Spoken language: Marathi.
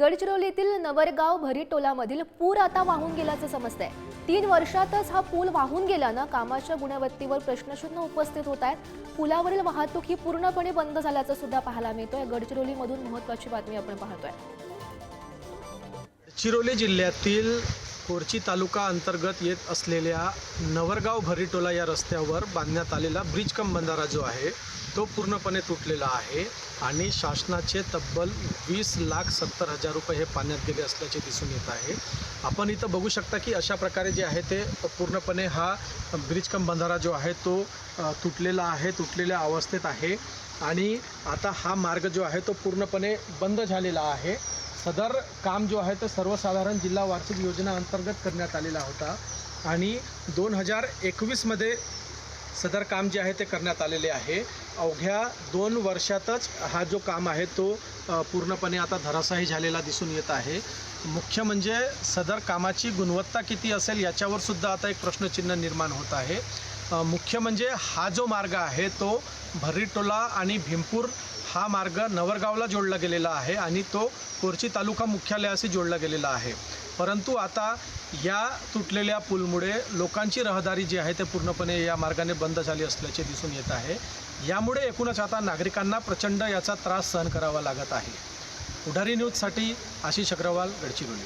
गडचिरोलीतील नवरगाव भरीटोलामधील पूर आता वाहून गेल्याचं समजतंय. तीन वर्षातच हा पूल वाहून गेल्यानं कामाच्या गुणवत्तेवर प्रश्नचिन्ह उपस्थित होत आहेत. पुलावरील वाहतूक ही पूर्णपणे बंद झाल्याचं सुद्धा पाहायला मिळतोय. गडचिरोलीमधून महत्वाची बातमी आपण पाहतोय. चिरोली जिल्ह्यातील कोरची तालुका अंतर्गत येत असलेल्या नवरगाव भरीटोला या रस्त्यावर बांधण्यात आलेला ब्रिज कम बंधारा जो आहे तो पूर्णपणे तुटलेला आहे आणि शासनाचे तब्बल वीस लाख सत्तर हजार रुपये हे पाण्यात गेले असल्याचे दिसून येत आहे. आपण इथं बघू शकता की अशा प्रकारे जे आहे ते पूर्णपणे हा ब्रिज कम बंधारा जो आहे तो तुटलेला आहे तुटलेल्या अवस्थेत आहे आणि आता हा मार्ग जो आहे तो पूर्णपणे बंद झालेला आहे. सदर काम जो आहे ते सर्वसाधारण जिल्हा वार्षिक योजना अंतर्गत करण्यात आलेला होता. आणि दोन हजार एकवीसमध्ये सदर काम जे आहे ते करण्यात आलेले आहे. अवघ्या दोन वर्षातच हा जो काम आहे तो पूर्णपणे आता धरासाही झालेला दिसून येत आहे. मुख्य म्हणजे सदर कामाची गुणवत्ता किती असेल याच्यावर सुद्धा आता एक प्रश्नचिन्ह निर्माण होत आहे. मुख्य म्हणजे हा जो मार्ग आहे तो भरीटोला आणि भीमपूर हा मार्ग नवरगावला जोडला गेलेला आहे आणि तो कोरची तालुका मुख्यालयाशी जोडला गेलेला आहे. परंतु आता या तुटलेल्या पुलमुळे लोकांची रहदारी जी आहे ते पूर्णपणे या मार्गाने बंद झाली असल्याचे दिसून येत आहे. यामुळे एकूणच आता नागरिकांना प्रचंड याचा त्रास सहन करावा लागत आहे. उढारी न्यूजसाठी आशिष अग्रवाल गडचिरोली.